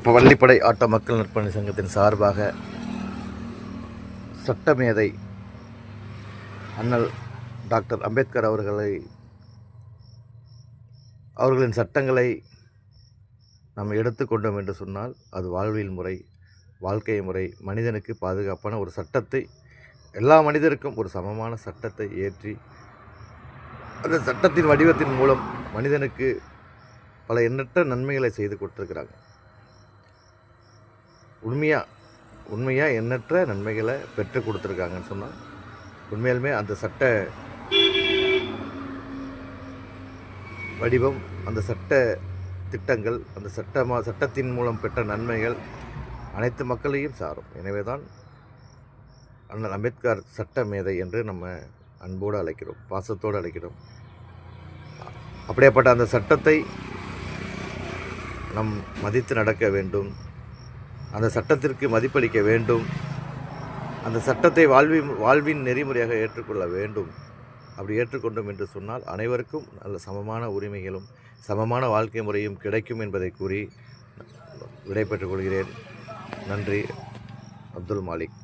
இப்போ வள்ளிப்படை ஆட்ட மக்கள் நற்பணி சங்கத்தின் சார்பாக சட்டமேதை அண்ணல் டாக்டர் அம்பேத்கர் அவர்களை அவர்களின் சட்டங்களை நாம் எடுத்துக்கொண்டோம் என்று சொன்னால் அது வாழ்வியல் முறை வாழ்க்கை முறை மனிதனுக்கு பாதுகாப்பான ஒரு சட்டத்தை எல்லா மனிதருக்கும் ஒரு சமமான சட்டத்தை ஏற்றி அந்த சட்டத்தின் வடிவத்தின் மூலம் மனிதனுக்கு பல எண்ணற்ற நன்மைகளை செய்து கொடுத்துருக்கிறாங்க. உண்மையாக உண்மையாக எண்ணற்ற நன்மைகளை பெற்றுக் கொடுத்துருக்காங்கன்னு சொன்னால் உண்மையாலுமே அந்த சட்ட வடிவம் அந்த சட்ட திட்டங்கள் அந்த சட்டமா சட்டத்தின் மூலம் பெற்ற நன்மைகள் அனைத்து மக்களையும் சாரும். எனவே தான் அண்ணல் அம்பேத்கர் சட்ட மேதை என்று நம்ம அன்போடு அழைக்கிறோம் பாசத்தோடு அழைக்கிறோம். அப்படியேப்பட்ட அந்த சட்டத்தை நம் மதித்து நடக்க வேண்டும். அந்த சட்டத்திற்கு மதிப்பளிக்க வேண்டும். அந்த சட்டத்தை வாழ்வின் வாழ்வின் நெறிமுறையாக ஏற்றுக்கொள்ள வேண்டும். அப்படி ஏற்றுக்கொண்டோம் என்று சொன்னால் அனைவருக்கும் நல்ல சமமான உரிமைகளும் சமமான வாழ்க்கை முறையும் கிடைக்கும் என்பதை கூறி விடைபெற்றுக் கொள்கிறேன். நன்றி. அப்துல் மாலிக்.